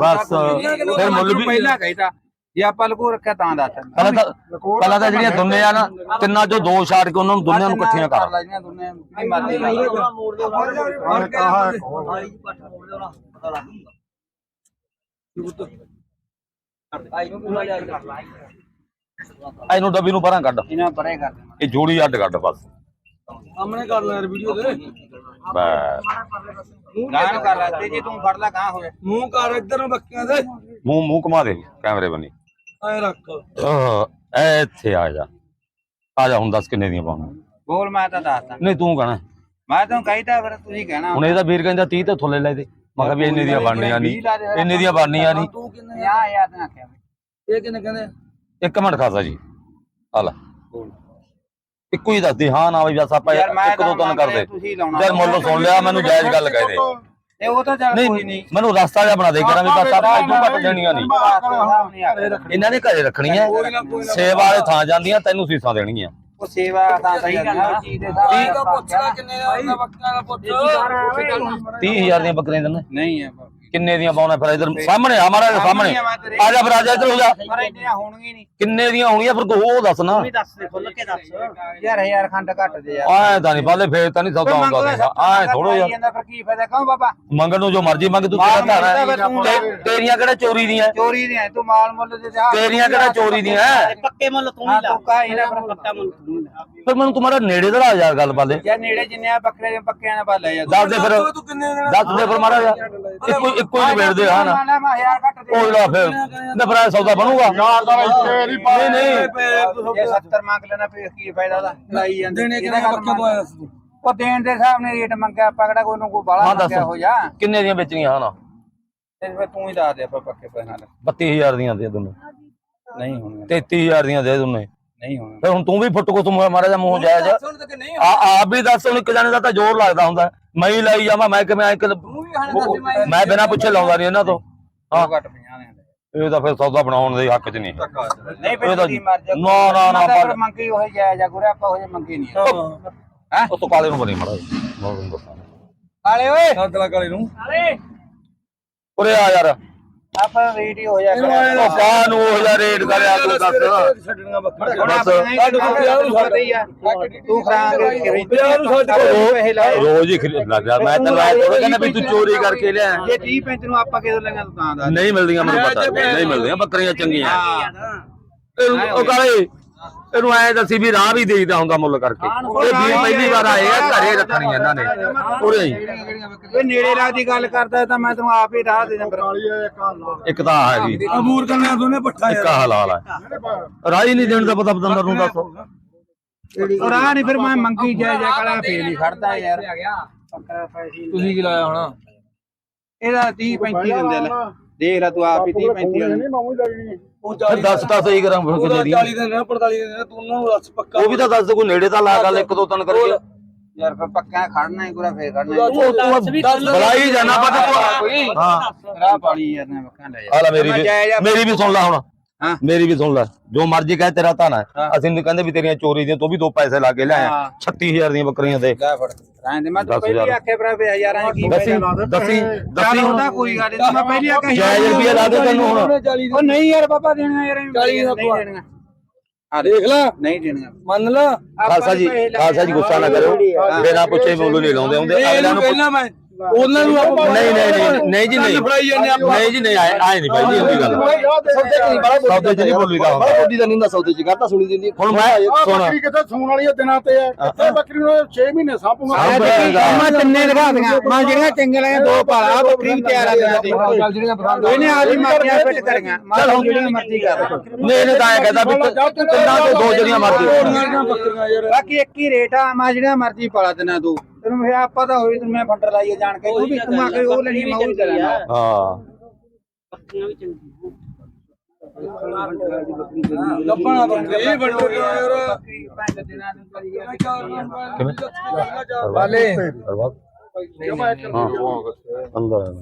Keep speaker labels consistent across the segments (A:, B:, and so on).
A: ਬਸ ਫਿਰ ਮੁੱਲ ਵੀ
B: ਪਹਿਲਾਂ ਕਹਿਤਾ ਜੇ ਆਪਾਂ ਲਕੋ ਰੱਖਿਆ ਤਾਂ ਦੱਸ
A: ਪਹਿਲਾਂ ਤਾਂ ਪਹਿਲਾਂ ਤਾਂ ਜਿਹੜੀਆਂ ਦੁੰਨੇ ਆ ਨਾ ਤਿੰਨਾਂ ਚੋਂ ਦੋ ਛਾੜ ਕੇ ਉਹਨਾਂ ਨੂੰ ਦੋਨਿਆਂ ਨੂੰ ਇਕੱਠੀਆਂ ਕਰ ਇਹਨੂੰ ਡੱਬੀ ਨੂੰ ਪਰਾਂ ਕੱਢ
B: ਇਹਨਾਂ ਪਰੇ ਕਰ
A: ਇਹ ਜੋੜੀ ਅੱਡ ਕੱਢ ਬਸ
C: ਸਾਹਮਣੇ ਕਰ ਲੈ ਯਾਰ ਵੀਡੀਓ ਦੇ।
A: ਬਸ।
B: ਗਾਣ ਕਰ ਲੈ ਤੇ ਜੇ ਤੂੰ ਫੜ ਲੈ ਗਾਂ ਹੋਵੇ
C: ਮੂੰਹ ਕਰ ਇੱਧਰ ਨੂੰ ਬੱਕੀਆਂ ਦੇ।
A: ਮੂੰਹ ਮੂੰਹ ਘੁਮਾ ਦੇ ਕੈਮਰੇ ਬੰਨੀ।
C: ਐ ਰੱਖ।
A: ਆਹ, ਇੱਥੇ ਆ ਜਾ। ਆ ਜਾ ਹੁਣ ਦੱਸ ਕਿੰਨੇ ਦੀਆਂ ਪਾਉਣਾ
B: ਬੋਲ ਮੈਂ ਤਾਂ ਦੱਸਦਾ।
A: ਨਹੀਂ ਤੂੰ ਕਹਣਾ।
B: ਮੈਂ ਤੈਨੂੰ ਕਹਿਤਾ ਫਿਰ ਤੁਸੀਂ ਕਹਿਣਾ।
A: ਹੁਣ ਇਹਦਾ ਵੀਰ ਕਹਿੰਦਾ 30 ਤੇ ਥੱਲੇ ਲੈ ਦੇ। ਮੈਂ ਕਿਹਾ ਵੀ ਇੰਨੇ ਦੀਆਂ ਬਣਨੀਆਂ ਨਹੀਂ। ਇੰਨੇ ਦੀਆਂ ਬਣਨੀਆਂ ਨਹੀਂ।
C: ਤੂੰ ਕਿੰਨੇ
B: ਯਾ ਯਾਦ ਨਾ ਆਖਿਆ ਵੀ।
C: ਇਹ ਕਿੰਨੇ ਕਹਿੰਦੇ?
A: ਇੱਕ ਮਿੰਟ ਖਾਸਾ ਜੀ। ਆ ਲੈ। ਇੱਕੋ ਹੀ ਦੱਸਦੀ ਹਾਂ ਨਾ ਬਈ ਬਸ ਆਪਾਂ ਇੱਕ ਦੋ ਤਿੰਨ ਕਰਦੇ। ਯਾਰ ਮੁੱਲ ਸੁਣ ਲਿਆ ਮੈਨੂੰ ਜਾਇਜ਼ ਗੱਲ ਕਹਿ ਦੇ
B: ਤੇ ਉਹ ਤਾਂ ਚੱਲ ਕੋਈ
A: ਨਹੀਂ।
B: ਨਹੀਂ
A: ਮੈਨੂੰ ਰਸਤਾ ਜਿਹਾ ਬਣਾ ਦੇ ਕਰਾਂ ਵੀ ਬਸ ਆਪਾਂ ਇਦੋਂ ਘੱਟ ਦੇਣੀਆਂ ਨਹੀਂ।
B: ਉਹ
A: ਇਹਨਾਂ ਨੇ ਘਰੇ ਰੱਖਣੀਆਂ ਸੇਵਾ ਵਾਲੇ ਥਾਂ ਜਾਂਦੀਆਂ ਤੈਨੂੰ ਸੀਸਾਂ ਦੇਣਗੀਆਂ।
B: ਸੇਵਾ ਤਾਂ ਸਹੀ ਗੱਲ ਆ ਚੀਜ਼ ਦੇ ਹਿਸਾਬ
C: ਠੀਕ ਆ ਪੁੱਛਣਾ ਕਿੰਨੇ ਦਾ ਬੱਕੀਆਂ ਦਾ ਪੁੱਛ।
A: 30000 ਦੀਆਂ ਬੱਕਰੀਆਂ ਦਿੰਦੇ।
B: ਨਹੀਂ ਹੈ
A: ਕਿੰਨੇ ਦੀਆਂ ਪਾਉਣਾ ਫਿਰ ਇਧਰ? ਸਾਹਮਣੇ ਆ ਮਾਰਾ ਸਾਹਮਣੇ ਆ ਜਾ ਫਿਰ ਆ ਜਾ ਇੱਧਰ ਹੋ ਜਾ।
B: ਪਰ ਇੰਨੀਆਂ ਹੋਣਗੀਆਂ ਨਹੀਂ।
A: ਕਿੰਨੇ ਦੀਆਂ ਹੋਣੀਆਂ ਫਿਰ ਤੂੰ ਉਹ ਦੱਸ ਨਾ।
B: ਵੀ ਦੱਸ ਦੇ ਖੁੱਲ ਕੇ ਦੱਸ। ਯਾਰ ਖੰਡ ਘੱਟ ਦੇ ਯਾਰ।
A: ਆਏ ਤਾਂ ਨਹੀਂ ਬਾਲੇ ਫੇਰ ਤਾਂ ਨਹੀਂ ਸੌਦਾ ਦੇਖਾ ਆਏ ਥੋੜੋ ਯਾਰ
B: ਜਾਂਦਾ ਫਿਰ ਕੀ ਫਾਇਦਾ? ਕਹੋ ਬਾਬਾ?
A: ਮੰਗਣ ਨੂੰ ਜੋ ਮਰਜ਼ੀ ਮੰਗ ਤੂੰ ਤੇਰਾ ਧਾਰਾ ਹੈ। ਤੇ- ਤੇਰੀਆਂ ਕਿਹੜਾ ਚੋਰੀ ਦੀਆਂ?
B: ਚੋਰੀ ਦੀਆਂ ਤੂੰ ਮਾਲ ਮੁੱਲ ਦੇ ਜਾ
A: ਤੇਰੀਆਂ ਕਿਹੜਾ ਚੋਰੀ ਦੀਆਂ?
B: ਪੱਕੇ ਮੁੱਲ ਤੂੰ ਹੀ ਲਾ। ਤੂੰ ਕਾ ਇਹਨਾਂ ਪਰ ਪੱਕਾ ਮੁੱਲ ਤੂੰ ਹੀ ਲਾ।
A: ਫਿਰ ਮੈਨੂੰ ਤੁਹਾਡਾ ਨੇੜੇ ਦਾ ਯਾਰ ਗੱਲ ਬਾਲੇ।
B: ਯਾਰ ਨੇੜੇ ਜਿੰਨੇ ਆ ਬੱਕਰੇ ਦੇ ਪੱਕਿਆਂ ਨਾਲ ਬਾਲੇ ਯਾਰ।
A: ਦੱਸ ਦੇ ਫਿਰ। ਦੱਸ ਦੇ ਫਿਰ ਮਾਰਾ ਯਾਰ ਇੱਕੋ ਇੱਕੋ ਹੀ ਨਿਬੇੜਦੇ ਆ ਨਾ
B: ਦੇ
A: ਉਹ ਜਿਹੜਾ ਫਿਰ ਨਾ ਫਿਰ ਇਹ ਸੌਦਾ ਬਣੂਗਾ। ਨਹੀਂ ਨਹੀਂ
B: ਜੇ 70 ਮੰਗ ਲੈਣਾ ਫੇਰ ਕੀ ਫਾਇਦਾ ਦਾ ਲਾਈ ਜਾਂਦੇ।
C: ਦੇਣੇ ਕਿੰਨੇ ਬੱਕੀਆਂ ਤੋਂ ਆਇਆ ਸੀ
B: ਉਹ ਦੇਣ ਦੇ ਹਿਸਾਬ ਨਾਲ ਰੇਟ ਮੰਗਿਆ ਆਪਾਂ ਕਿਹੜਾ ਕੋਈ ਨੂੰ ਕੋਈ ਬਾਲਾ ਮੰਗਿਆ ਹੋ ਜਾ
A: ਕਿੰਨੇ ਦੀਆਂ ਵੇਚਣੀਆਂ ਹਾਂ ਨਾ
B: ਤੇ ਫਿਰ ਤੂੰ ਹੀ ਦੱਸ ਦੇ ਆਪਾਂ ਪੱਕੇ ਪੈਸੇ ਨਾਲ।
A: 32000 ਦੀਆਂ ਦੇ ਦੋਨੇ
B: ਨਹੀਂ ਹੋਣਗੇ
A: 33000 ਦੀਆਂ ਦੇ ਦੋਨੇ
B: ਨਹੀਂ ਹੋਣਗੇ
A: ਫਿਰ ਹੁਣ ਤੂੰ ਵੀ ਫੁੱਟ ਕੋ ਤੂੰ ਮਾਰਾ ਜਾ ਮੂੰਹ
C: ਤੇ ਨਹੀਂ
A: ਆ ਆਪ ਵੀ ਦੱਸ ਹੁਣ ਇੱਕ ਜਾਣੇ ਦਾ ਤਾਂ ਜ਼ੋਰ ਲੱਗਦਾ ਹੁੰਦਾ। ਮੈਂ ਹੀ ਲਾਈ ਜਾਵਾਂ ਮੈਂ ਕਿਵੇਂ ਇੱਕ ਮੈਂ ਬਿਨਾਂ ਪੁੱਛੇ ਲਾਉਂਦਾ ਨਹੀਂ ਇਹਨਾਂ ਤੋਂ।
B: ਹਾਂ। ਘੱਟ 50 ਦੇ
A: ਇਹ ਤਾਂ ਫਿਰ ਸੌਦਾ ਬਣਾਉਣ ਦੇ ਹੱਕ 'ਚ ਨਹੀਂ।
B: ਨਹੀਂ
A: ਇਹ
B: ਫਿਰ ਮਰ ਜਾ
A: ਨਾ, ਨਾ, ਨਾ,
B: ਪਰ
A: ਪਰ-
B: ਮੰਗੀ ਹੋਏ ਜਾਇਜ਼ ਆ ਗੁਰੇ ਆਪਾਂ ਹੋਏ ਮੰਗੀ ਨਹੀਂ ਹੈ।
A: ਉਹ ਤੋਂ ਕਾਲੇ ਨੂੰ ਬਣੀ ਮੜਾ ਮੈਂ ਤੁਹਾਨੂੰ ਦੱਸਾਂ।
B: ਆਲੇ ਓਏ।
C: ਵਾਲੇ ਨੂੰ।
A: ਉਰੇ ਆ ਯਾਰ।
B: ਆਪਾਂ ਰੇਟ ਹੀ ਹੋ ਜਾ
A: ਉਹ ਕਾਹ ਨੂੰ ਉਹ ਯਾਰ ਰੇਟ ਕਰਿਆ ਤੂੰ ਦੱਸ।
C: ਛੱਡਣੀਆਂ ਬੱਕਰੀਆਂ।
B: ਹੁਣ
A: ਬਸ।
B: ਆਪਣੇ ਹੀ ਆ ਤੂੰ ਖਰਾਂਗੇ ਕਰੀ
C: ਪੰਜਾਹ ਨੂੰ ਛੱਡ ਕੇ
B: ਉਹ ਪੈਸੇ ਲਾਏ
A: ਰੋਜ਼ ਹੀ ਖਰੀਦ ਲੱਗਾ ਮੈਂ ਤੈਨੂੰ ਐ ਥੋੜਾ ਕਹਿੰਦਾ ਵੀ ਤੂੰ ਚੋਰੀ ਕਰਕੇ ਲਿਆ।
B: ਜੇ 30 35 ਨੂੰ ਆਪਾਂ ਕਿਦੋਂ ਲੈਣਾ ਤੂੰ ਤਾਂ ਦੱਸ।
A: ਨਹੀਂ ਮਿਲਦੀਆਂ ਮੈਨੂੰ ਪਤਾ। ਨਹੀਂ ਮਿਲਦੀਆਂ ਬੱਕਰੀਆਂ ਚੰਗੀਆਂ। ਉਹ ਕਾਲੇ ਇਹਨੂੰ ਐ ਦੱਸੀ ਵੀ ਰਾਹ ਵੀ ਦੇਈਦਾ ਹੁੰਦਾ ਮੁੱਲ ਕਰਕੇ। ਇਹ ਵੀ ਪਹਿਲੀ ਵਾਰ ਆਏ ਆ ਘਰੇ ਰੱਖਣੀਆਂ ਇਹਨਾਂ ਨੇ। ਉਰੇ ਹੀ।
B: ਓਏ ਨੇੜੇ ਲਾ ਦੀ ਗੱਲ ਕਰਦਾ ਤਾਂ ਮੈਂ ਤੈਨੂੰ ਆਪ ਹੀ ਰਾਹ ਦੇ ਨੰਬਰ
A: ਇੱਕ ਤਾਂ ਆ ਹੈਗੀ
C: ਅਮੂਰ ਕੰਨਿਆ ਦੋਨੇ ਪੱਠਾ
A: ਇੱਕ ਆਹ ਹਲਾਲ ਹੈ ਰਾਹ ਹੀ ਨਹੀਂ ਦੇਣ ਦਾ ਪਤਾ ਪਤੰਦਰ ਨੂੰ ਦੱਸ।
B: ਉਹ ਰਾਹ ਨਹੀਂ ਫਿਰ ਮੈਂ ਮੰਗੀ ਜਾਇ ਜਾ ਕਲਾ ਫੇਰ ਨਹੀਂ ਖੜਦਾ ਯਾਰ।
C: ਤੁਸੀਂ ਕੀ ਲਾਇਆ ਹੋਣਾ?
B: ਇਹਦਾ 30 35 ਦਿੰਦੇ ਲੈ ਦੇਖ ਲੈ ਤੂੰ ਆਪ ਹੀ 30 35 ਵਾਲੀ।
C: ਉਹ
A: ਫਿਰ ਦੱਸ ਤਾਂ ਸਹੀ ਕਰਾਂ ਫਿਰ ਕਿੰਨੇ ਦੀ
C: 40 ਦਿਨ 45 ਦਿਨ ਤੂੰ ਉਹਨਾਂ ਨੂੰ ਦੱਸ ਪੱਕਾ।
A: ਉਹ ਵੀ ਤਾਂ ਦੱਸ ਦੇ ਕੋਈ ਨੇੜੇ ਤਾਂ ਲਾ ਗੱਲ ਇੱਕ ਦੋ ਤਿੰਨ ਕਰਕੇ।
B: ਯਾਰ ਫਿਰ ਪੱਕਾ ਖੜਨਾ ਹੀ ਪੂਰਾ ਫੇਰ ਖੜਨਾ
A: ਉਹ ਤੂੰ ਬੁਲਾਈ ਜਾਣਾ ਪਤਾ ਕੋਈ ਹਾਂ।
B: ਰਾਹ ਪਾਲੀ ਯਾਰ ਨਾ ਪੱਕਾ ਲੈ
A: ਆ ਲੈ ਮੇਰੀ ਵੀ। ਮੇਰੀ ਵੀ ਸੁਣ ਲੈ ਹੁਣ।
B: ਹਾਂ।
A: ਮੇਰੀ ਵੀ ਸੁਣ ਲੈ ਜੋ ਮਰਜ਼ੀ ਕਹੇ ਤੇਰਾ ਧਾਨਾ ਹੈ। ਅਸੀਂ ਨਹੀਂ ਕਹਿੰਦੇ ਵੀ ਤੇਰੀਆਂ ਚੋਰੀ ਦੀਆਂ ਤੂੰ ਵੀ ਦੋ ਪੈਸੇ ਲਾ ਕੇ ਲਿਆਇਆ।
B: ਹਾਂ।
A: 36000 ਦੀਆਂ ਬੱਕਰੀਆਂ ਦੇ।
B: ਲੈ ਫੜ ਰਾਂ ਦੇ। ਮੈਂ ਤਾਂ
A: ਦਸ
B: ਪਹਿਲੀ। ਆਖੇ ਭਰਾ ਵੀ ਹਜ਼ਾਰਾਂ ਦੀ ਕੀ
A: ਦੱਸੀ
B: ਫਾਇਦਾ
A: ਦੱਸੀ
B: ਚੱਲ
A: ਦੱਸੀ ਹੁਣ
B: ਉਹਦਾ ਕੋਈ ਗੱਲ ਨਹੀਂ ਮੈਂ ਪਹਿਲੀ ਆਖੇ
A: ਜਾਇਜ਼ ਰੁਪਈਆ ਲਾ ਦੇ ਤੈਨੂੰ ਹੁਣ।
B: ਉਹ ਨਹੀਂ ਯਾਰ ਬਾਬਾ ਦੇਣਾ ਯਾਰ
C: ਚਾਲੀ ਦਾ
B: ਨਹੀਂ ਦੇਣਾ। ਆ
C: ਦੇਖ ਲੈ।
B: ਨਹੀਂ ਦੇਣਾ।
C: ਮੰਨ ਲਾ।
A: ਖਾਲਸਾ ਜੀ ਖਾਲਸਾ ਜੀ ਗੁੱਸਾ ਨਾ ਕਰੋ ਬਿਨਾਂ ਪੁੱਛੇ ਬੋਲੋ ਨਹੀਂ ਲਾਉਂਦੇ ਹੁੰਦੇ। ਅਗਲਿਆਂ ਨੂੰ
C: ਪਹਿਲਾਂ ਮੈਂ ਉਹਨਾਂ ਨੂੰ ਆਪਾਂ
A: ਨਹੀਂ ਨਹੀਂ ਨਹੀਂ ਨਹੀਂ ਜੀ ਨਹੀਂ।
C: ਜਾਂਦੇ
A: ਨਹੀਂ ਜੀ ਨਹੀਂ ਆਏ ਆਏ ਨਹੀਂ ਭਾਈ ਜੀ ਇਹਦੀ ਗੱਲ।
D: ਸੌਦੇ ਚ ਨਹੀਂ ਬੜਾ
A: ਸੌਦੇ ਚ ਨਹੀਂ ਬੋਲੀਦਾ ਹੁੰਦਾ
D: ਬੋਲੀ ਦਾ ਨਹੀਂ ਹੁੰਦਾ ਸੌਦੇ ਚ। ਕਰਤਾ ਸੁਣੀ ਦਿੰਦੀ
A: ਹੁਣ ਮੈਂ ਸੁਣ।
D: ਬੱਕਰੀ ਕਿਤੇ ਸੂਣ ਵਾਲੀ ਦਿਨਾਂ ਤੇ ਆ। ਕਿਤੇ ਬੱਕਰੀ ਨੂੰ 6 ਮਹੀਨੇ ਸਾਂਭੂਗਾ।
B: ਮੈਂ ਤਿੰਨੇ ਦਿਖਾ ਦਿਆਂ। ਮੈਂ ਜਿਹੜੀਆਂ ਚੰਗੇ ਲਾਇਆ ਦੋ ਪਾਲਾ ਬੱਕਰੀ ਵੀ ਤਿਆਰ ਆ ਤੇ ਇਹਨੇ ਆਜੀ ਮਾਰੀਆਂ ਫਿੱਟ ਕਰੀਆਂ ਮੈਂ ਹੁਣ ਜਿਹੜੀਆਂ ਮਰਜ਼ੀ ਕਰ।
A: ਨਹੀਂ ਇਹਨੇ ਤਾਂ ਐ ਕਹਿੰਦਾ ਵੀ ਤਿੰਨਾਂ ਤੋਂ ਦੋ ਜਿਹੜੀਆਂ ਮਰਜ਼ੀ
C: ਬੱਕਰੀਆਂ ਯਾਰ
B: ਬਾਕੀ ਇੱਕ ਹੀ ਰੇਟ ਆ ਮੈਂ ਜਿਹੜੀਆਂ ਮਰਜ਼ੀ ਪਾਲਾ ਦੇਣਾ ਤੂੰ। ਤੈਨੂੰ ਫਿਰ ਆਪਾਂ ਤਾਂ ਹੋਈ ਤੈਨੂੰ ਮੈਂ ਫੰਡਰ ਲਾਈਏ ਜਾਣ ਕੇ ਤੂੰ ਵੀ ਤੂੰ ਆ ਕੇ ਉਹ ਲੈਣੀ ਮੈਂ ਉਹ ਹੀ ਤੇ ਲੈਣਾ।
A: ਹਾਂ
C: ਲੱਭਣਾ ਬੱਕਰੀ ਵੱਡੋ ਯਾਰ
A: ਵਾਲੇ ਹਾਂ ਅੰਦਰ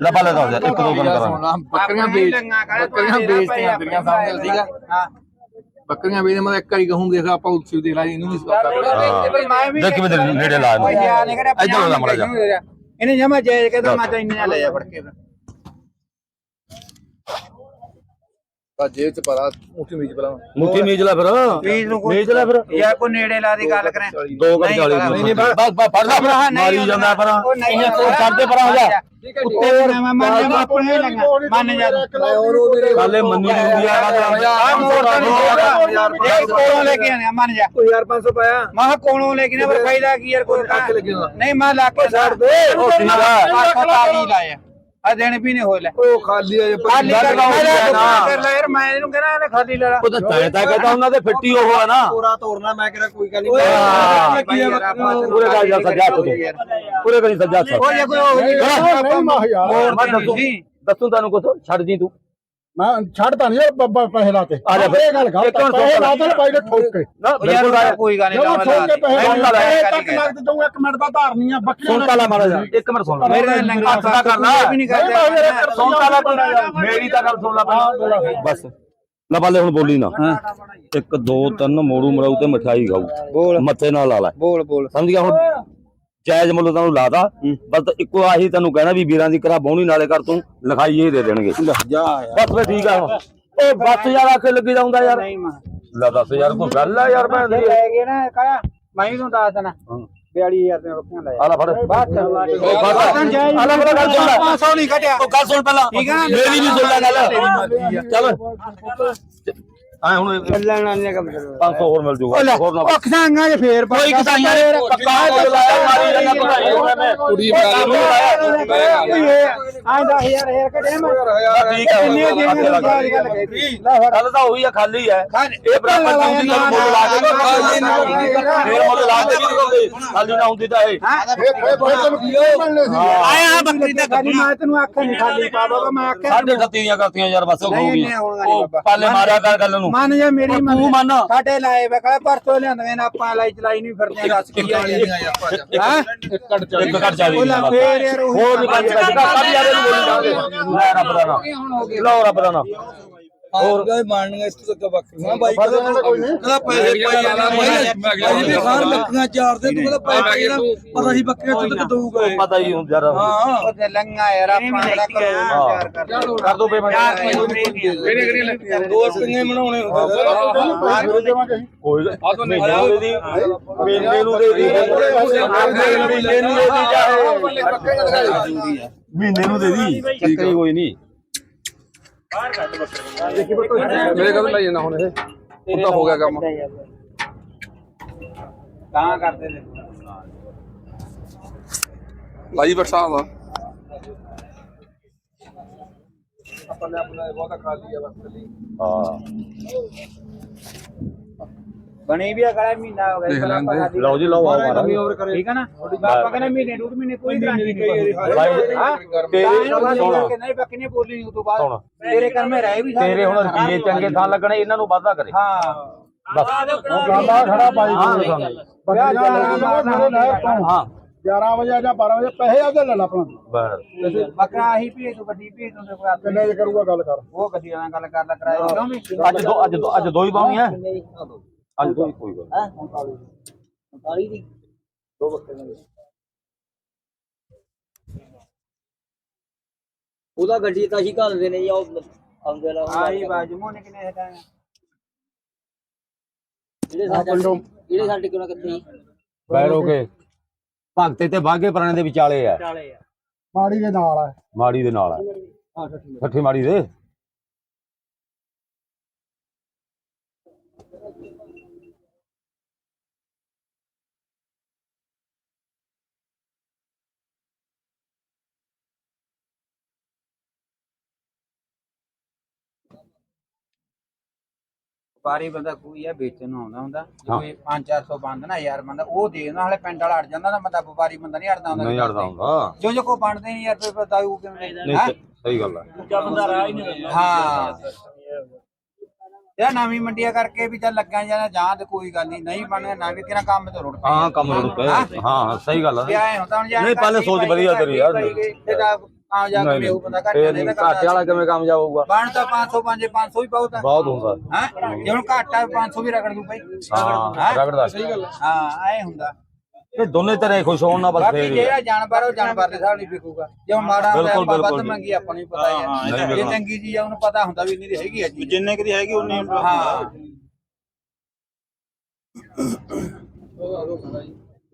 A: ਲੈ ਪਾਲੇ ਦਾ ਇੱਕ ਦੋ ਦਿਨ ਕਰਾਂਗੇ
D: ਬੱਕਰੀਆਂ ਵੇਚ ਬੱਕਰੀਆਂ ਵੇਚਦੀਆਂ ਤੇਰੀਆਂ ਸਾਹਮਣੇ ਸੀਗਾ
B: ਹਾਂ।
D: ਬੱਕਰੀਆਂ ਵੇਚਦੇ ਮੈਂ ਇੱਕ ਵਾਰੀ ਕਹੂੰ ਦੇਖ ਆਪਾਂ ਉੱਥੇ ਦੇਖ ਲਾ ਇਹਨੂੰ ਵੀ
A: ਦੇਖ ਕਿਵੇਂ ਤੇਰੇ ਨੇੜੇ ਲਾ ਇਹਨੂੰ। ਇੱਧਰ ਜਾ ਮਾੜਾ ਜਿਹਾ।
B: ਇਹਨੇ ਜਮਾ ਜਾਇਜ਼ ਕਹਿੰਦਾ ਮੈਂ ਤਾਂ ਇੰਨੇ ਲੈ ਜਾ ਫੜ ਕੇ।
C: ਆ ਜੇਬ ਚ ਪਰਾ ਮੁੱਠੀ ਮੀਚ ਪਰਾ
A: ਮੁੱਠੀ ਮੀਜ ਲੈ ਫਿਰ।
B: ਪੀਸ ਨੂੰ ਕੋਈ
A: ਮੀਜ ਲੈ ਫਿਰ।
B: ਯਾਰ ਕੋਈ ਨੇੜੇ ਲਾ ਦੀ ਗੱਲ ਕਰੇ।
A: ਦੋ ਕਰ ਚਾਲੀ
B: ਨਹੀਂ, ਨਹੀਂ,
A: ਬਸ ਬਸ ਫੜ ਲੈ
B: ਭਰਾ ਨਹੀਂ
A: ਮਾਰੀ ਜਾਂਦਾ ਪਰ
B: ਉਹ ਨਹੀਂ
A: ਛੱਡ ਦੇ ਪਰਾਂ ਹੋ ਜਾ
B: ਉੱਤੇ ਮੈਂ ਮੰਨ ਜਾ। ਆਪਣੇ ਲੰਗਾ ਮੰਨ ਜਾ
A: ਕਾਲੇ ਮੰਨੀ ਦੀ ਹੁੰਦੀ ਆ
B: ਆ ਤਾਂ ਨਹੀਂ ਇਹ ਕੋਲੋਂ ਲੈ ਕੇ ਆਣੇ ਮੰਨ ਜਾ।
C: ਕੋਈ ਯਾਰ 500 ਪਾਇਆ।
B: ਮੈਂ ਕਿਹਾ ਕੋਲੋਂ ਲੈ ਕੇ ਨਾ ਪਰ ਫਾਇਦਾ ਕੀ ਯਾਰ ਕੋਈ
C: ਲੈ ਕੇ।
B: ਨਹੀਂ ਮੈਂ ਲੱਖ ਛੱਡ ਦੇ।
A: ਉਹ ਠੀਕ ਆ।
B: ਲਾਇਆ। ਆ ਦੇਣ ਵੀ ਨਹੀਂ ਹੋ ਲੈ
C: ਉਹ ਖਾਲੀ ਆ ਜੇ
B: ਖਾਲੀ ਕਰ ਲੈ। ਕਰ ਲੈ ਯਾਰ ਮੈਂ ਇਹਨੂੰ ਕਹਿੰਦਾ ਇਹਨੇ ਖਾਲੀ ਲੈ ਲਾ
A: ਉਹ ਤਾਂ ਤੈਂ ਤਾਂ ਕਹਿੰਦਾ ਉਹਨਾਂ ਦੇ ਫਿੱਟੀ ਉਹ ਆ ਨਾ।
C: ਤੋਰਾ ਤੋੜਨਾ ਮੈਂ ਕਿਹਾ ਕੋਈ ਗੱਲ
A: ਹਾਂ।
B: ਭਾਈ ਯਾਰ ਆਪਾਂ ਤੈਨੂੰ
A: ਪੂਰੇ ਜਾ ਸੱਜਾ ਤੂੰ। ਪੂਰੇ ਕਰੀ ਸੱਜਾ
B: ਉਹ ਜੇ ਕੋਈ ਹੋ ਗਈ
D: ਨਹੀਂ ਮਾਹ ਯਾਰ
A: ਮੈਂ ਦੱਸੂ। ਦੱਸੂ ਤੈਨੂੰ ਕੁਛ ਛੱਡ ਜੀ ਤੂੰ।
D: ਮੈਂ ਛੱਡਦਾ ਨਹੀਂ ਯਾਰ ਬੱਬਾ ਪੈਸੇ ਲਾਤੇ।
A: ਆ ਜਾ ਫਿਰ।
D: ਇਹ ਗੱਲ ਗਲਤ
A: ਇੱਕ
D: ਪੈਸੇ
A: ਸੁਣ।
D: ਲਾਤੇ ਨੇ ਬਾਈ ਨੇ ਠੋਕ। ਕੇ
A: ਨਾ
B: ਯਾਰ
A: ਬਿਲਕੁਲ
B: ਕੋਈ ਗੱਲ ਨਹੀਂ
D: ਜਦੋਂ ਠੋਕ ਕੇ ਪੈਸੇ
A: ਤਾਂ।
D: ਲਾਏ ਤੱਕ ਲੱਗ ਤੇ ਜਾਊਂ ਇੱਕ ਮਿੰਟ ਦਾ ਧਾਰ ਨਹੀਂ ਆ ਬੱਕਰੀਆਂ
A: ਸੁਣ ਤਾਲਾ ਮਾਰਾ ਜਾ ਇੱਕ ਮਿੰਟ ਸੁਣ ਲੈ
B: ਮੇਰੇ ਨਾਲ ਲੰਗਾ
A: ਹੱਥ ਦਾ ਕਰ ਲੈ।
B: ਵੀ ਨਹੀਂ ਕਰਦੇ।
A: ਸੁਣ ਤਾਲਾ ਤੂੰ ਮੇਰੀ ਤਾਂ ਗੱਲ ਸੁਣ ਲੈ ਪਹਿਲਾਂ। ਬਸ। ਲੈ ਬਾਲੇ ਹੁਣ ਬੋਲੀ ਨਾ। ਇੱਕ ਦੋ ਤਿੰਨ ਮੋੜੂ ਮਰਾਉ ਤੇ ਮਠਾਈ ਖਾਊ।
B: ਬੋਲ।
A: ਮੱਥੇ ਨਾਲ ਲਾ ਲੈ।
B: ਬੋਲ ਬੋਲ।
A: ਸਮਝ ਗਿਆ ਹੁਣ? ਜਾਇਜ਼ ਮੁੱਲ ਤੈਨੂੰ ਲਾਦਾ ਬਸ ਇੱਕੋ ਆਹੀ ਤੈਨੂੰ ਕਹਿਣਾ ਵੀ ਵੀਰਾਂ ਦੀ ਕਰਾ ਬੌਣੀ ਨਾਲੇ ਕਰ ਤੂੰ ਲਿਖਾਈ ਇਹ ਦੇ ਦੇਣਗੇ।
B: ਜਾ
A: ਬਸ ਫੇ ਠੀਕ ਆ ਉਹ ਬੱਸ ਯਾਰ ਆਖੇ ਲੱਗੀ ਜਾਂਦਾ ਯਾਰ।
B: ਨਹੀਂ ਮਾਂ।
A: ਲੈ ਦੱਸ ਯਾਰ ਕੋਈ ਗੱਲ ਆ ਯਾਰ ਦੀ।
B: ਲੈ ਗਏ ਨਾ ਕਾਇਆ ਮੈਂ ਵੀ ਤੁਹਾਨੂੰ ਦੱਸ ਦੇਣਾ। 42000 ਦੇ ਰੁਪਈਆ
A: ਲੈ ਫੜ।
B: ਬਾਤ
A: ਉਹ ਫੜ ਆ ਲੈ ਮੇਰਾ ਗੱਲ ਸੁਣ ਲੈ।
B: 500 ਨਹੀਂ ਘਟਿਆ
A: ਉਹ ਗੱਲ ਸੁਣ ਪਹਿਲਾਂ।
B: ਠੀਕ ਆ। ਨਾ?
A: ਮੇਰੀ ਵੀ ਸੁਣ ਲੈ ਗੱਲ। ਚੱਲ। ਆ ਹੁਣ
B: ਲੈਣਾ ਨਹੀਂ ਕੰਮ
A: 500 ਹੋਰ ਮਿਲ ਜੂਗਾ। ਹੋਰ ਨਾ
B: ਉਹ ਖਸਾਂਗਾ ਜੇ ਫੇਰ
A: ਕੋਈ ਕਿਸਾਈਆਂ ਨੇ ਪੱਕਾ ਤੇ ਲਾਇਆ ਮਾਰੀ ਜਾਂਦਾ ਭਰਾਈ ਉਹਨੇ ਮੈਂ
C: ਕੁੜੀ
B: ਆਂ 10000 ਹਜ਼ਾਰ ਘਟਿਆ ਮੈਂ।
A: ਠੀਕ ਆ
B: ਕਿੰਨੇ ਦਿਨ ਦੀ ਗੱਲ
A: ਗੱਲ ਤਾਂ ਉਹੀ ਆ ਖਾਲੀ ਹੈ ਇਹ ਬਰਾਬਰ ਚੌਂਦੀ ਦਾ ਮੁੱਲ ਲਾ ਕੇ ਫੇਰ ਮੁੱਲ ਲਾ ਦਿਖਾਉਂਦੇ ਖਾਲੀ ਨਾ ਹੁੰਦੀ ਤਾਂ ਇਹ।
D: ਸੀ
B: ਆਇਆ ਬੱਕਰੀ ਦਾ ਖਾਲੀ ਮੈਂ ਤੈਨੂੰ ਆਖਿਆ ਨਹੀਂ ਖਾਲੀ ਪਾ ਬਾਬਾ ਮੈਂ
A: ਸਾਢੇ 38 ਦੀਆਂ ਕਰਤੀਆਂ ਯਾਰ ਬਸ ਹੋ ਗਈ। ਪਾਲੇ ਮਾਰਿਆ ਕਰ ਗੱਲ ਨੂੰ।
B: ਮੰਨ ਜਾ ਮੇਰੀ
A: ਤੂੰ ਮੰਨ।
B: ਸਾਡੇ ਲਾਏ ਵੇ ਕਹੇ ਪਰਸੋਂ ਲਿਆਂਦੇ ਨੇ ਆਪਾਂ ਲਾਈ ਚਲਾਈ ਨਹੀਂ ਫਿਰਦੇ ਦੱਸ ਕੀ ਆ ਹਾਂ?
A: ਇੱਕ ਘੱਟ ਚਾਲੀ
B: ਉਹ ਲੈ ਫੇਰ ਯਾਰ ਉਹ
A: ਹੋਰ ਵੀ ਪੰਜ ਪੈਸੇ ਦਾ ਕੱਢ ਯਾਰ ਇਹਨੂੰ ਬੋਲੀ ਜਾਂਦੇ ਲੈ ਰੱਬ ਦਾ ਨਾਮ। ਲਓ ਰੱਬ ਦਾ ਨਾਮ।
C: ਹੋਰ। ਗਏ ਮਾਰਨੀਆਂ ਇਸ ਤੋਂ ਬੱਕਰੀ ਹਾਂ ਬਾਈ ਕਹਿੰਦਾ ਪੈਸੇ ਪਾਈ ਜਾਣਾ ਬਾਈ ਵੀ ਖਾਣ ਬੱਕਰੀਆਂ ਚਾਰ ਦੇ ਤੂੰ ਕਹਿੰਦਾ ਪੈਸੇ ਪਾਈ ਜਾਣਾ ਪਤਾ ਸੀ ਬੱਕਰੀਆਂ ਤੂੰ ਤੱਕ ਦਊਗਾ।
A: ਪਤਾ ਹੀ ਹੁੰਦਾ ਯਾਰ
C: ਹਾਂ।
B: ਲੰਗਾ ਯਾਰ ਆਪਾਂ ਜਿਹੜਾ ਕਰੋ। ਕਰ
A: ਦੋ ਪੇਮੈਂਟ
C: ਦੋ ਬੱਕਰੀਆਂ ਬਣਾਉਣੇ ਹੁੰਦੇ
A: ਕੋਈ ਮਹੀਨੇ ਨੂੰ ਦੇ ਦੀ। ਮਹੀਨੇ ਨੂੰ ਦੇ ਦੀ। ਮਹੀਨੇ ਨੂੰ ਦੇ ਦੀ। ਚਾਹੇ ਮਹੀਨੇ ਨੂੰ ਦੇ ਦੀ। ਚੱਕਰ ਹੀ ਕੋਈ ਨਹੀਂ।
C: ਮੇਰੇ ਕਦੋਂ ਲਈ ਜਾਣਾ ਹੁਣ ਇਹ ਉਹ ਤਾਂ ਹੋ ਗਿਆ ਕੰਮ
B: ਤਾਂ ਕਰਦੇ ਨੇ
C: ਲਾਈ ਬਰਸਾ ਦਾ
A: ਹਾਂ
B: ਬਣੀ ਵੀ ਅਗਲਾ ਮਹੀਨਾ ਹੋ ਗਿਆ ਆਪਾਂ ਖਾਲੀ-
A: ਲਓ ਜੀ ਲਓ ਆਓ ਮਾਰਾ
B: ਠੀਕ ਹੈ ਨਾ? ਆਪਾਂ ਕਹਿੰਦੇ ਮਹੀਨੇ ਡੂਢ ਮਹੀਨੇ ਕੋਈ ਗਰੰਟੀ ਨਹੀਂ ਹਾਂ?
A: ਤੇਰੇ
B: ਸੋਣਾ। ਕਿ ਨਹੀਂ ਬੱਕਰੀ ਨੇ ਬੋਲੀ ਨਹੀਂ ਉਦੋਂ ਬਾਅਦ
A: ਸੋਣਾ।
B: ਤੇਰੇ ਮੈਂ ਰਹਿ ਵੀ
A: ਤੇਰੇ ਹੁਣ ਰੁਪਏ ਚੰਗੇ ਥਾਂ ਲੱਗਣੇ ਇਹਨਾਂ ਨੂੰ ਵਾਧਾ ਕਰੇ।
B: ਹਾਂ।
A: ਬਸ।
D: ਗਾਂਦਾ ਖੜਾ
A: ਹਾਂ।
D: ਲੈ ਤੂੰ।
A: ਹਾਂ।
D: 11 ਵਜੇ ਜਾਂ 12 ਵਜੇ ਪੈਸੇ ਆਦੇ ਲੈ ਲਾ ਆਪਣਾ।
A: ਬਸ।
B: ਬੱਕਰਾ ਆਹੀ ਭੇਜ ਤੂੰ ਗੱਡੀ ਭੇਜ ਤੂੰ ਕੋਈ ਆਦਮੀ
D: ਕਿੰਨੇ ਚ ਕਰੂਗਾ ਗੱਲ ਕਰ।
B: ਉਹ ਗੱਡੀ ਨਾਲ ਗੱਲ ਕਰ ਲੈ ਕਰਾਏ ਕਿਉਂ ਵੀ
A: ਅੱਜ ਦੋ ਅੱਜ ਦੋ ਅੱਜ ਦੋ ਹੀ ਪਾਉਣੀ ਹੈ ਦੋ। ਨੀ।
E: ਉਹਦਾ ਗੱਡੀ ਤਾਂ ਅਸੀਂ ਘੱਲਦੇ ਨੇ ਜੀ ਉਹ ਆਉਂਦੇ ਲਾ
B: ਆਹੀ ਬਾਜੂ ਮੋਨੇ ਕਿਨੇ ਹਟਾਇਆ
E: ਜਿਹੜੇ ਸਾਡੇ ਜਿਹੜੇ ਸਾਡੇ ਕੋਲ ਕਿੱਥੇ ਜੀ?
A: ਬੈਠੋਗੇ। ਭਗਤੇ ਤੇ ਬਾਗੇ ਪੁਰਾਣੇ ਦੇ ਵਿਚਾਲੇ ਆ।
D: ਮਾੜੀ ਦੇ ਨਾਲ ਆ।
A: ਮਾੜੀ ਦੇ ਨਾਲ ਆ। ਠੱਠੀ ਮਾੜੀ ਦੇ?
B: ਵਪਾਰੀ ਬੰਦਾ ਕੋਈ ਆ ਵੇਚਣ ਨੂੰ ਆਉਂਦਾ ਹੁੰਦਾ। ਕੋਈ 5-400 ਬੰਦ ਨਾ ਯਾਰ ਬੰਦਾ ਉਹ ਦੇਖਦਾ ਹਲੇ ਪਿੰਡ ਵਾਲਾ ਅੜ ਜਾਂਦਾ ਨਾ ਬੰਦਾ ਵਪਾਰੀ ਬੰਦਾ ਨਹੀਂ ਅੜਦਾ ਹੁੰਦਾ।
A: ਨਹੀਂ ਅੜਦਾ ਹੁੰਦਾ।
B: ਜੋ ਜੋ ਕੋ ਬਣਦੇ ਨਹੀਂ ਯਾਰ ਫਿਰ ਪਤਾ ਉਹ ਕਿਵੇਂ
A: ਨਹੀਂ
B: ਹੈਂ?
A: ਸ- ਸਹੀ ਗੱਲ ਹੈ
E: ਦੂਜਾ ਬੰਦਾ ਰਾਹ ਹੀ ਨਹੀਂ ਦਿੰਦਾ।
B: ਹਾਂ। ਯਾਰ ਨਵੀਂ ਮੰਡੀਆਂ ਕਰਕੇ ਵੀ ਚੱਲ ਲੱਗਾ ਜਾਣਾ ਜਾਂ ਤੇ ਕੋਈ ਗੱਲ ਨਹੀਂ ਨਹੀਂ ਬਣਿਆ ਨਾ ਵੀ ਕਿਹੜਾ ਕੰਮ ਤੇ ਰੁੜ ਪਿਆ।
A: ਹਾਂ ਕੰਮ ਰੁਕ ਹਾਂ? ਹਾਂ ਸਹੀ ਗੱਲ ਹੈ
B: ਆਏ ਹੁੰਦਾ ਹੁਣ ਯਾਰ
A: ਨਹੀਂ, ਪਹਿਲੇ ਸੋਚ ਵਧੀਆ ਤੇਰੀ ਯਾਰ।
B: ਇਹਦਾ ਕਾਮਯਾਬ
A: ਨਹੀਂ
B: ਵੀ ਹੋਊ ਬੰਦਾ ਘੱਟ ਨਹੀਂ
A: ਨਹੀਂ ਘਾਟੇ ਵਾਲਾ ਕਿਵੇਂ ਕਾਮਯਾਬ ਹੋਊਗਾ
B: ਬਣ ਤਾਂ 500 ਪੰਜ 500 ਹੀ ਬਹੁਤ ਹੈ
A: ਬਹੁਤ ਹੁੰਦਾ।
B: ਹਾਂ? ਜੇ ਹੁਣ ਘਾਟਾ 500 ਵੀ ਰਗੜ ਦੂ ਭਾਈ
A: ਹਾਂ ਰਗੜਦਾ
B: ਹਾਂ? ਐ ਹੁੰਦਾ।
A: ਇਹ ਦੋਨੇ ਤਰ੍ਹਾਂ ਖੁਸ਼ ਹੋਣ ਨਾਲ ਬਸ ਫੇਰ
B: ਜਿਹੜਾ
A: ਆ।
B: ਜਾਨਵਰ ਉਹ ਜਾਨਵਰ ਦੇ ਹਿਸਾਬ ਨਹੀਂ ਵਿਕੂਗਾ। ਜੇ ਮਾੜਾ ਹੁੰਦਾ ਵੱਧ
A: ਬਿਲਕੁਲ।
B: ਮੰਗੀ ਆਪਾਂ ਨੂੰ ਪਤਾ
A: ਹਾਂ, ਨਹੀਂ
B: ਜੇ। ਚੰਗੀ ਚੀਜ਼ ਆ ਉਹਨੂੰ ਪਤਾ ਹੁੰਦਾ ਵੀ ਇੰਨੀ ਦੀ ਹੈਗੀ ਆ ਜੀ
D: ਜਿੰਨੇ ਕਿ ਦੀ ਹੈਗੀ ਉਨੀ
B: ਹਾਂ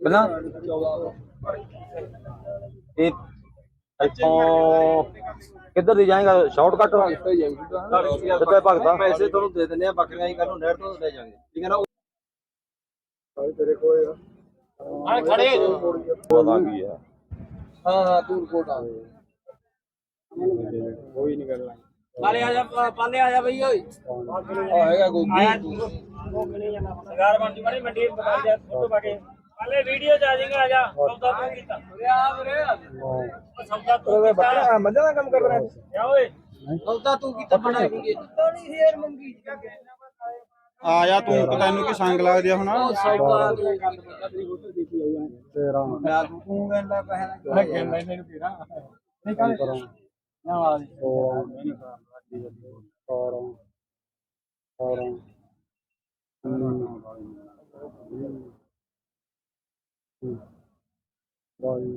A: ਕਿੰਨਾ ਇਹ ਇੱਥੋਂ ਕਿੱਧਰ ਦੀ ਜਾਏਗਾ? ਸ਼ਾਰਟਕਟ ਕਿੱਥੇ ਭਗਤਾ
E: ਪੈਸੇ ਤੁਹਾਨੂੰ ਦੇ ਦਿੰਦੇ ਆ ਬੱਕਰੀਆਂ ਹੀ ਕੱਲ ਨੂੰ ਨਹਿਰ ਤੋਂ ਲੈ ਜਾਵਾਂਗੇ ਠੀਕ ਹੈ ਨਾ?
A: ਪਤਾ ਕੀ ਹੈ
E: ਹਾਂ ਹਾਂ ਤੂੰ ਕੋਟ ਆ।
B: ਪਾਲੇ ਆ। ਜਾ ਪਾਲੇ ਆ ਜਾ ਬਈ ਓਏ।
E: ਆ ਹੈਗਾ ਗੋਗੀ
F: ਸਰਕਾਰ ਬਣਦੀ ਬੜੀ ਮੰਡੀ ਬਣਾ ਦੇ ਫੋਟੋ ਪਾ ਕੇ ਪਹਿਲੇ ਵੀਡੀਓ ਚ ਆ ਜਾਏਗਾ ਆ ਜਾ। ਸੌਦਾ ਤੂੰ ਕੀਤਾ।
B: ਆ ਵੀਰੇ
F: ਉਹ ਸੌਦਾ ਤੂੰ ਕੀਤਾ।
E: ਮੱਝਾਂ ਦਾ ਕੰਮ ਕਰ ਰਿਹਾ
F: ਜਾ ਓਏ।
B: ਸੌਦਾ ਤੂੰ ਕੀਤਾ ਬਣਾ ਦੂੰਗੇ
D: ਆ ਜਾ ਤੂੰ ਤੈਨੂੰ ਕੀ ਸੰਗ ਲੱਗਦੀ ਆ ਹੁਣ।
B: ਸੌਦਾ ਤੇਰਾ ਤੂੰ ਕਹਿੰਦਾ ਪਹਿਲਾਂ ਮੈਂ ਕਹਿੰਦਾ ਇਹਨੂੰ ਕਿਹੜਾ ਨਹੀਂ ਕਾਲੇ ਨਾ ਆ ਬਾਈ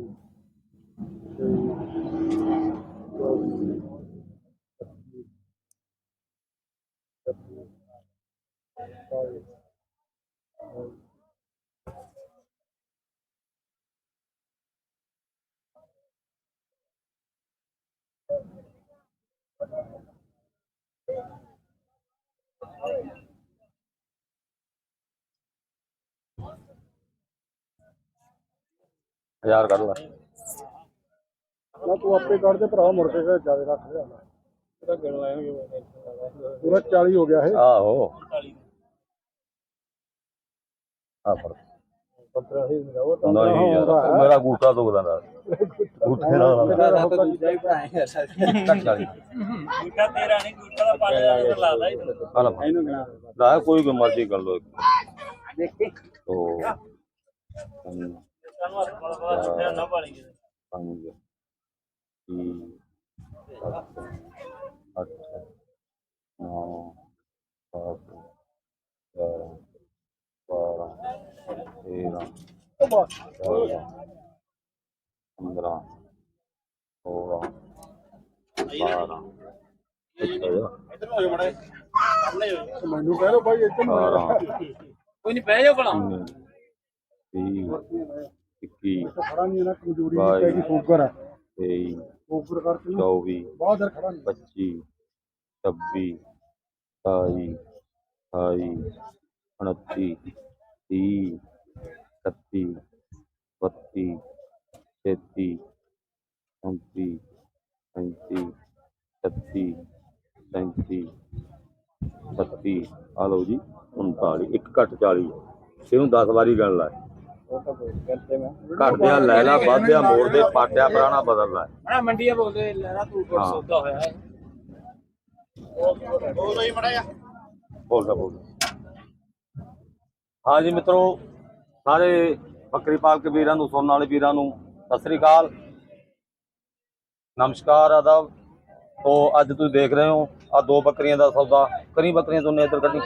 A: ਹਜ਼ਾਰ ਕਰ ਲੈ
D: ਨਾ ਤੂੰ ਆਪੇ ਕੱਢ ਦੇ ਭਰਾ ਮੁੜ ਕੇ ਜ਼ਿਆਦਾ ਰੱਖ ਲਿਆ ਪੂਰਾ 40 ਹੋ ਗਿਆ ਇਹ
A: ਆਹੋ ਆ ਫੜ
D: 15 ਹੀ ਉਹ
A: ਨਹੀਂ ਯਾਰ ਮੇਰਾ ਗੂਠਾ ਦੁਖਦਾ ਨਾ ਗੂਠੇ ਨਾਲ
B: ਮੇਰਾ ਤਾਂ ਦੂਜਾ ਹੀ ਭਰਾ ਹੈ
A: ਕੱਟ ਵਾਲੀ
F: ਗੁੱਟਾ ਤੇਰਾ ਨਹੀਂ ਗੁੱਟਾ ਦਾ ਪਾਲੇ ਦਾ ਨੰਬਰ ਲਾ ਲਾ ਇਹਨੂੰ।
A: ਆ ਲੈ
D: ਇਹਨੂੰ ਗਿਣਾ
A: ਲਾ ਕੋਈ ਵੀ ਮਰਜ਼ੀ ਕਰ ਲੋ
B: ਦੇਖੀ
A: ਤੋ ਪੰਜ
F: ਸਾਨੂੰ ਹੱਥ ਵਾਲਾ ਵਾਲਾ ਗੁੱਟਾ ਨਾ ਪਾਲੀ
A: ਪੰਜ ਛੇ ਸੱਤ ਅੱਠ ਨੌ ਦਸ ਗਿਆਰਾਂ ਬਾਰਾਂ ਤੇਰਾਂ ਚੌਦਾਂ ਪੰਦਰਾਂ ਸੋਲਾਂ ਸਤਾਰਾਂ
D: ਇੱਧਰ ਹੋ ਜਾ ਮੜਾ ਮੈਨੂੰ ਕਹਿ ਲੋ ਭਾਈ ਇੱਧਰ ਨੂੰ ਆ ਜਾ।
A: ਅਠਾਰਾਂ
B: ਕੋਈ ਨਹੀਂ ਬਹਿ ਜਾ ਭਲਾ
A: ਵੀਹ ਇੱਕੀ।
D: ਖੜਾ ਨਹੀਂ ਨਾ ਕਮਜ਼ੋਰੀ
A: ਬਾਈ।
D: ਨਹੀਂ ਪੈਗੀ ਸ਼ੂਗਰ ਆ।
A: ਤੇਈ।
D: ਸ਼ੂਗਰ ਕਰਕੇ ਨਾ
A: ਚੌਵੀ।
D: ਬਹੁਤ ਦਰ ਖੜਾ ਨਹੀਂ।
A: ਪੱਚੀ। ਛੱਬੀ। ਸਤਾਈ। ਅਠਾਈ। ਉਨੱਤੀ ਤੀਹ। ਇਕੱਤੀ। ਬੱਤੀ। ਤੇਤੀ ਉਨਤੀ ਪੈਂਤੀ। ਛੱਤੀ। ਸੈਂਤੀ ਛੱਤੀ। ਆ ਲਓ ਜੀ 39 ਇੱਕ ਘੱਟ 40 ਇਹਨੂੰ 10 ਵਾਰੀ ਗਣ ਲੈ। ਘੱਟ ਦਿਆ ਲੈ ਲਾ ਵਾਧਿਆ ਮੋੜ ਦੇ ਪਾਟਿਆ ਪੁਰਾਣਾ ਬਦਲ ਲੈ
B: ਬੜਾ ਮੰਡੀਆ ਬੋਲਦੇ ਲੈਣਾ ਤੂੰ ਕੋਲ
A: ਹਾਂ।
B: ਸੌਦਾ ਹੋਇਆ ਹੈ।
A: ਬੋਲਦਾ ਬੋਲਦਾ ਹਾਂ ਜੀ ਮਿੱਤਰੋ ਸਾਰੇ ਬੱਕਰੀ ਪਾਲਕ ਵੀਰਾਂ ਨੂੰ ਸੁਣਨ ਵਾਲੇ ਵੀਰਾਂ ਨੂੰ ਸਤਿ ਸ੍ਰੀ ਅਕਾਲ। ਨਮਸਕਾਰ ਆਦਾਬ। ਤੋ ਅੱਜ ਤੁਸੀਂ ਦੇਖ ਰਹੇ ਹੋ ਆ ਦੋ ਬੱਕਰੀਆਂ ਦਾ ਸੌਦਾ। ਕਰੀ ਬੱਕਰੀਆਂ ਦੋਨੇ ਇੱਧਰ ਕੱਢੀ।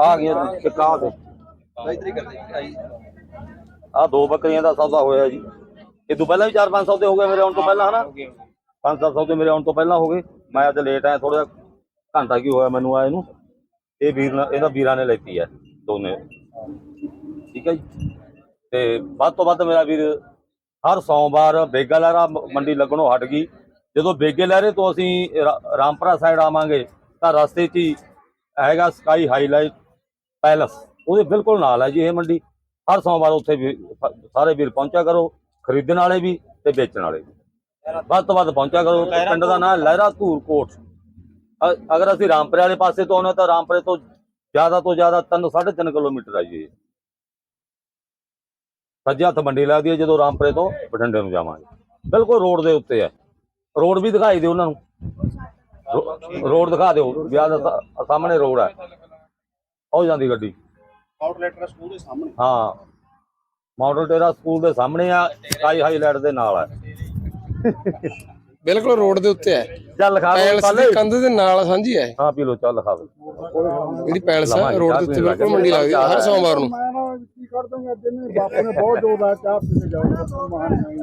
A: ਆ ਗਈਆਂ ਇੱਕ ਆ ਦੇ
E: ਇਤਰੀ ਕਰਦੇ ਆਈ
A: ਆ ਦੋ ਬੱਕਰੀਆਂ ਦਾ ਸੌਦਾ ਹੋਇਆ ਜੀ। ਇਹ ਤੋਂ ਪਹਿਲਾਂ ਵੀ ਚਾਰ ਪੰਜ ਸੌਦੇ ਹੋ ਗਏ ਮੇਰੇ ਆਉਣ ਤੋਂ ਪਹਿਲਾਂ, ਹਨਾ? ਪੰਜ ਸੱਤ ਸੌਦੇ ਮੇਰੇ ਆਉਣ ਤੋਂ ਪਹਿਲਾਂ ਹੋ ਗਏ। ਮੈਂ ਅੱਜ ਲੇਟ ਆਇਆ ਥੋੜਾ ਘੰਟਾ ਕੀ ਹੋਇਆ ਮੈਨੂੰ ਆਏ ਨੂੰ। ਇਹ ਵੀਰ ਨੇ- ਇਹਦਾ ਵੀਰਾਂ ਨੇ ਲੈਤੀ ਹੈ ਦੋਨੇ। ਠੀਕ ਹੈ ਜੀ? ਤੇ ਵੱਧ ਤੋਂ ਵੱਧ ਮੇਰਾ ਵੀਰ ਹਰ ਸੋਮਵਾਰ ਬੇਗਾ ਲਹਿਰਾ ਮੰਡੀ ਲੱਗਣੋਂ ਹਟ ਗਈ। ਜਦੋਂ ਬੇਗੇ ਲਹਿਰੇ ਤੋਂ ਅਸੀਂ ਰਾਮਪੁਰਾ ਸਾਈਡ ਆਵਾਂਗੇ, ਤਾਂ ਰਸਤੇ 'ਚ ਹੀ ਹੈਗਾ ਸਕਾਈ ਹਾਈਲਾਈਟ ਪੈਲਸ ਉਹਦੇ ਬਿਲਕੁਲ ਨਾਲ ਹੈ ਜੀ ਇਹ ਮੰਡੀ। ਹਰ ਸੋਮਵਾਰ ਉੱਥੇ ਵੀ ਸਾਰੇ ਵੀਰ ਪਹੁੰਚਿਆ ਕਰੋ ਖਰੀਦਣ ਵਾਲੇ ਵੀ ਤੇ ਵੇਚਣ ਵਾਲੇ ਵੀ। ਵੱਧ ਤੋਂ ਵੱਧ ਪਹੁੰਚਿਆ ਕਰੋ ਪਿੰਡ ਦਾ ਨਾਮ ਲਹਿਰਾ ਧੂਰ ਕੋਟ। ਅਗਰ ਅਸੀਂ ਰਾਮਪੁਰੇ ਵਾਲੇ ਪਾਸੇ ਤੋਂ ਆਉਣਾ ਤਾਂ ਰਾਮਪੁਰੇ ਤੋਂ ਜ਼ਿਆਦਾ ਤੋਂ ਜ਼ਿਆਦਾ 3 3.5 ਕਿਲੋਮੀਟਰ ਆ ਜੀ। ਸੱਜੇ ਹੱਥ ਮੰਡੀ ਲੱਗਦੀ ਹੈ ਜਦੋਂ ਰਾਮਪੁਰੇ ਤੋਂ ਬਠਿੰਡੇ ਨੂੰ ਜਾਵਾਂਗੇ। ਬਿਲਕੁਲ ਰੋਡ ਦੇ ਉੱਤੇ ਹੈ। ਰੋਡ ਵੀ ਦਿਖਾਈ ਦਿਓ ਉਹਨਾਂ ਨੂੰ। ਰੋਡ ਦਿਖਾ ਦਿਓ ਵਿਆਹ ਦਾ ਸਾ- ਸਾਹਮਣੇ ਰੋਡ ਹੈ। ਹੋ ਜਾਂਦੀ ਗੱਡੀ।
D: ਆਊਟਲੈਟ ਸਕੂਲ ਦੇ ਸਾਹਮਣੇ।
A: ਹਾਂ। ਮਾਡਲ ਟੇਰਾ ਸਕੂਲ ਦੇ ਸਾਹਮਣੇ ਆ ਸਕਾਈ ਹਾਈਲਾਈਟ ਦੇ ਨਾਲ ਹੈ
G: ਬਿਲਕੁਲ ਰੋਡ ਦੇ ਉੱਤੇ ਹੈ।
A: ਚੱਲ ਲਿਖਾ
G: ਪੈਲਸ
A: ਕੱਲ੍ਹ।
G: ਦੀ ਕੰਧ ਦੇ ਨਾਲ ਸਾਂਝੀ ਹੈ।
A: ਹਾਂ ਪੀ ਲੋ ਚੱਲ ਲਿਖਾ ਦਿਓ
G: ਜਿਹੜੀ ਪੈਲਸ ਹੈ ਰੋਡ ਦੇ ਉੱਤੇ ਬਿਲਕੁਲ। ਮੰਡੀ ਲੱਗਦੀ ਹੈ ਹਰ ਸੋਮਵਾਰ ਨੂੰ।
D: ਮੈਂ ਨਾ ਕੀ ਕੱਢ ਦਾਂਗੇ ਅੱਜ ਇਹਨੇ ਬਾਪੂ ਨੇ ਬਹੁਤ ਜ਼ੋਰ ਲਾਇਆ ਚਾਹ ਪੀ ਕੇ ਜਾਓ। ਮਹਾਨ ਨਹੀਂ